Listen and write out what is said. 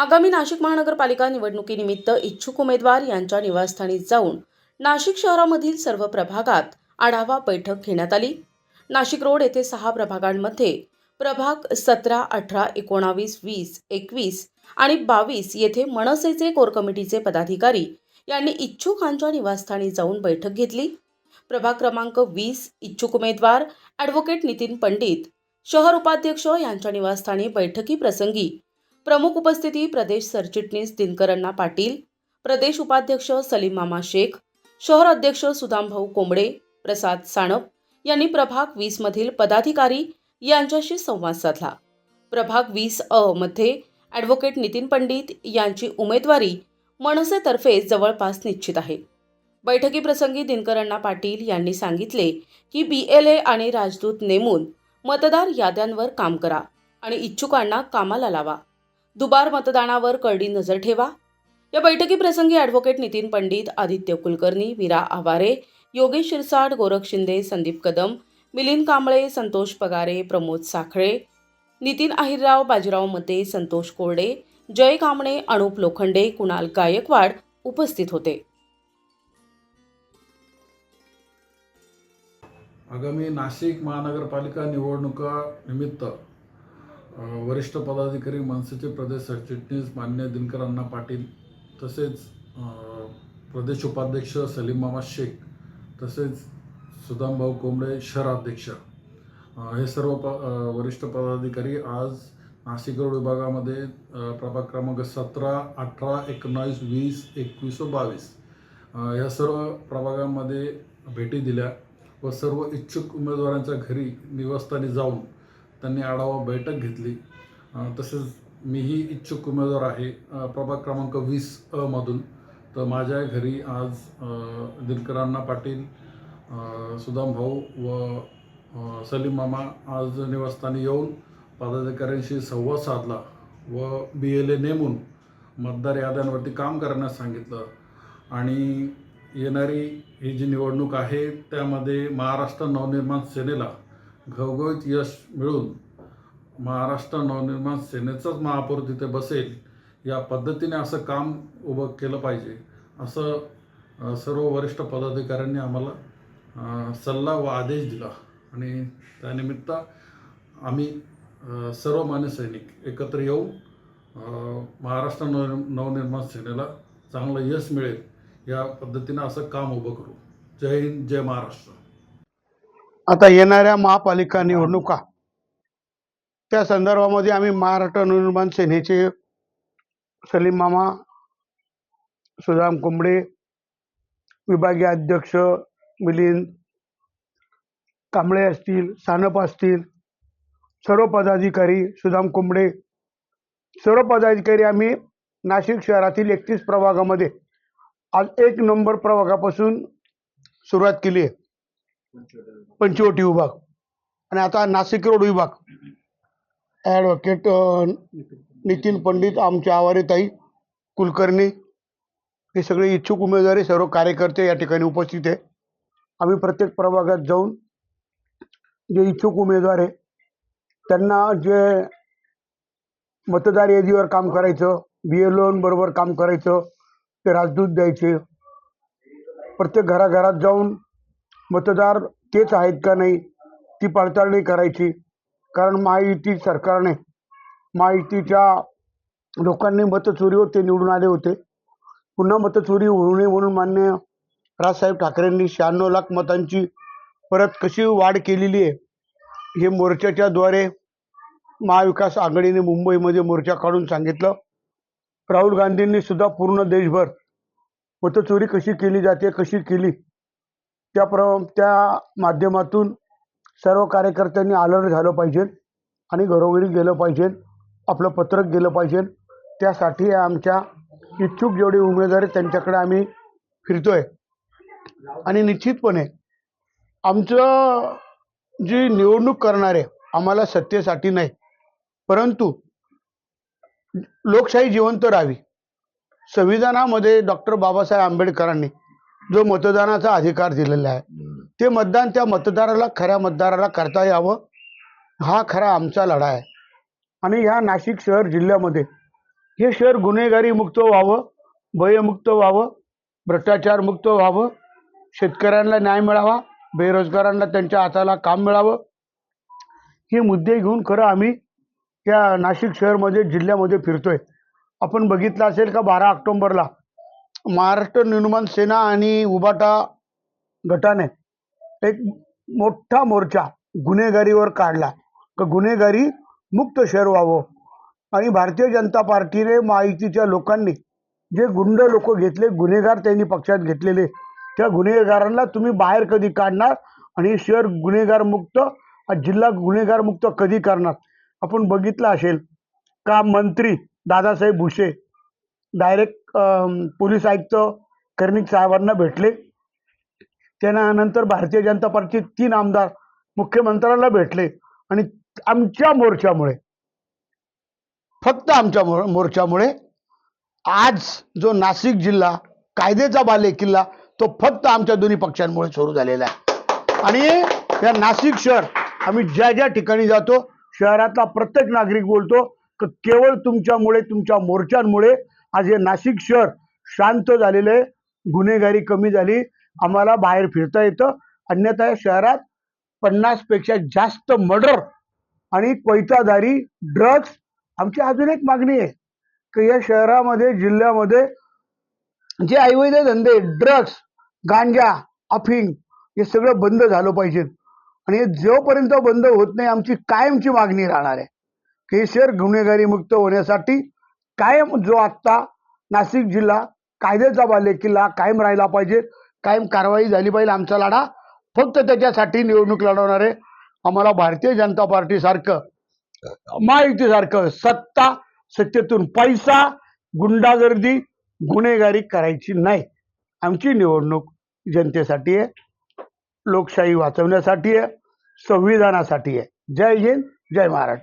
आगामी नाशिक महानगरपालिका निवडणुकीनिमित्त इच्छुक उमेदवार यांच्या निवासस्थानी जाऊन नाशिक शहरामधील सर्व प्रभागात आढावा बैठक घेण्यात आली. नाशिक रोड येथे सहा प्रभागांमध्ये प्रभाग सतरा अठरा एकोणावीस वीस एकवीस आणि बावीस येथे मनसेचे कोर कमिटीचे पदाधिकारी यांनी इच्छुकांच्या निवासस्थानी जाऊन बैठक घेतली. प्रभाग क्रमांक वीस इच्छुक उमेदवार ॲडव्होकेट नितीन पंडित शहर उपाध्यक्ष यांच्या निवासस्थानी बैठकीप्रसंगी प्रमुख उपस्थिती प्रदेश सरचिटणीस दिनकरण्णा पाटील प्रदेश उपाध्यक्ष सलीम मामा शेख शहर अध्यक्ष सुदामभाऊ कोंबडे प्रसाद साणप यांनी प्रभाग वीस मधील पदाधिकारी यांच्याशी संवाद साधला. प्रभाग वीस अ मध्ये ॲडव्होकेट नितीन पंडित यांची उमेदवारी मनसेतर्फे जवळपास निश्चित आहे. बैठकीप्रसंगी दिनकरण्णा पाटील यांनी सांगितले की बी एल ए आणि राजदूत नेमून मतदार याद्यांवर काम करा आणि इच्छुकांना कामाला लावा. दुबार मतदानावर करडी नजर ठेवा. या बैठकीप्रसंगी ॲडव्होकेट नितीन पंडित आदित्य कुलकर्णी वीरा आवारे योगेश शिरसाट गोरख शिंदे संदीप कदम मिलिंद कांबळे संतोष पगारे प्रमोद साखळे नितीन आहिरराव बाजीराव मते संतोष कोरडे जय कांबणे अनुप लोखंडे कुणाल गायकवाड उपस्थित होते. आगामी नाशिक महानगरपालिका निवडणुका निमित्त वरिष्ठ पदाधिकारी मनसेचे प्रदेश सरचिटणीस मान्य दिनकर अण्णा पाटील तसेच प्रदेश उपाध्यक्ष सलीम मामा शेख तसेच सुदामभाऊ कोंबडे शहराध्यक्ष हे सर्व प वरिष्ठ पदाधिकारी आज नाशिक रोड विभागामध्ये प्रभाग क्रमांक सतरा अठरा एकोणावीस वीस एकवीस व बावीस ह्या या सर्व प्रभागांमध्ये भेटी दिल्या व सर्व इच्छुक उमेदवारांच्या घरी निवासस्थानी जाऊन त्यांनी आढावा बैठक घेतली. तसेच मीही इच्छुक उमेदवार आहे. प्रभाग क्रमांक वीस अ मधून. तर माझ्या घरी आज दिनकरांना पाटील सुदाम भाऊ व सलीम मामा आज निवासस्थानी येऊन पदाधिकाऱ्यांशी संवाद साधला व बी एल ए नेमून मतदार याद्यांवरती काम करण्यास सांगितलं. आणि येणारी ही जी निवडणूक आहे त्यामध्ये महाराष्ट्र नवनिर्माण सेनेला घवघवीत यश मिळून महाराष्ट्र नवनिर्माण सेनेचाच महापौर तिथे बसेल या पद्धतीने असं काम उभं केलं पाहिजे असं सर्व वरिष्ठ पदाधिकाऱ्यांनी आम्हाला सल्ला व आदेश दिला. आणि त्यानिमित्त आम्ही सर्व मान्य सैनिक एकत्र येऊन महाराष्ट्र नव नवनिर्माण सेनेला चांगलं यश मिळेल या पद्धतीनं असं काम उभं करू. जय हिंद जय महाराष्ट्र. आता येणाऱ्या महापालिका निवडणुका. त्या संदर्भामध्ये आम्ही महाराष्ट्र नवनिर्माण सेनेचे सलीम मामा सुदाम कोंबडे विभागीय अध्यक्ष मिलिंद कांबळे असतील सानप असतील सर्व पदाधिकारी सुदाम कोंबडे सर्व पदाधिकारी आम्ही नाशिक शहरातील एकतीस प्रभागामध्ये आज एक नंबर प्रभागापासून सुरुवात केली आहे. पंचवटी विभाग. आणि आता नाशिक रोड विभाग. ॲडव्होकेट नितीन पंडित आमचे आवारेताई कुलकर्णी हे सगळे इच्छुक उमेदवारी सर्व कार्यकर्ते या ठिकाणी उपस्थित आहे. आम्ही प्रत्येक प्रभागात जाऊन जे इच्छुक उमेदवार आहे त्यांना जे मतदार यादीवर काम करायचं बी बरोबर काम करायचं ते राजदूत द्यायचे. प्रत्येक घराघरात जाऊन मतदार तेच आहेत का नाही ती पडताळणी करायची. कारण महायुती सरकारने महायुतीच्या लोकांनी मतचोरी होते निवडून आले होते. पुन्हा मतचोरी होऊ नये म्हणून मान्य राजसाहेब ठाकरेंनी शहाण्णव लाख मतांची परत कशी वाढ केलेली आहे हे मोर्चाच्या द्वारे महाविकास आघाडीने मुंबईमध्ये मोर्चा काढून सांगितलं. राहुल गांधींनी सुद्धा पूर्ण देशभर मतचोरी कशी केली जाते कशी केली त्या प्र त्या माध्यमातून सर्व कार्यकर्त्यांनी अलर्ट झालं पाहिजे आणि घरोघरी गेलं पाहिजे आपलं पत्रक गेलं पाहिजे. त्यासाठी आमच्या इच्छुक जेवढे उमेदवार आहेत त्यांच्याकडे आम्ही फिरतो आहे आणि निश्चितपणे आमचं जी निवडणूक करणारे आम्हाला सत्तेसाठी नाही. परंतु लोकशाही जिवंत राहावी. संविधानामध्ये डॉक्टर बाबासाहेब आंबेडकरांनी जो मतदानाचा अधिकार दिलेला आहे ते मतदान त्या मतदाराला खऱ्या मतदाराला करता यावं. हा खरा आमचा लढा आहे. आणि ह्या नाशिक शहर जिल्ह्यामध्ये हे शहर गुन्हेगारी मुक्त व्हावं भयमुक्त व्हावं भ्रष्टाचार मुक्त व्हावं शेतकऱ्यांना न्याय मिळावा बेरोजगारांना त्यांच्या हाताला काम मिळावं. हे मुद्दे घेऊन खरं आम्ही या नाशिक शहरमध्ये जिल्ह्यामध्ये फिरतोय. आपण बघितलं असेल का बारा ऑक्टोंबरला महाराष्ट्र निर्माण सेना आणि उबाटा गटाने एक मोठा मोर्चा गुन्हेगारीवर काढला. का गुन्हेगारी मुक्त शहर व्हावं आणि भारतीय जनता पार्टीने माहितीच्या लोकांनी जे गुंड लोक घेतले गुन्हेगार त्यांनी पक्षात घेतलेले त्या गुन्हेगारांना तुम्ही बाहेर कधी काढणार आणि शहर गुन्हेगार मुक्त हा जिल्हा गुन्हेगार मुक्त कधी करणार? आपण बघितलं असेल का मंत्री दादासाहेब भुसे डायरेक्ट पोलीस आयुक्त कर्णिक साहेबांना भेटले. त्यानंतर भारतीय जनता पार्टीचे तीन आमदार मुख्यमंत्र्यांना भेटले. आणि आमच्या मोर्चामुळे फक्त आमच्या मोर्चामुळे आज जो नाशिक जिल्हा कायद्याचा बाले किल्ला तो फक्त आमच्या दोन्ही पक्षांमुळे सुरू झालेला आहे. आणि या नाशिक शहर आम्ही ज्या ज्या ठिकाणी जातो शहरातला प्रत्येक नागरिक बोलतो केवळ तुमच्यामुळे तुमच्या मोर्चांमुळे आज हे नाशिक शहर शांत झालेलं आहे. गुन्हेगारी कमी झाली. आम्हाला बाहेर फिरता येतं. अन्यथा या शहरात पन्नासपेक्षा जास्त मर्डर आणि कोयतादारी ड्रग्स आमची अजून एक मागणी आहे. की या शहरामध्ये जिल्ह्यामध्ये जे अवैध धंदे ड्रग्स गांजा अफिंग हे सगळं बंद झालं पाहिजे आणि हे जोपर्यंत बंद होत नाही आमची कायमची मागणी राहणार आहे. की हे शहर गुन्हेगारी मुक्त होण्यासाठी कायम जो आत्ता नाशिक जिल्हा कायद्याचा बाले किल्ला कायम राहिला पाहिजे कायम कारवाई झाली पाहिजे आमचा लढा. फक्त त्याच्यासाठी निवडणूक लढवणार आहे आम्हाला भारतीय जनता पार्टीसारखं महायुतीसारखं सत्ता सत्तेतून पैसा गुंडागर्दी गुन्हेगारी करायची नाही. आमची निवडणूक जनतेसाठी आहे लोकशाही वाचवण्यासाठी आहे संविधानासाठी आहे. जय हिंद जय महाराष्ट्र.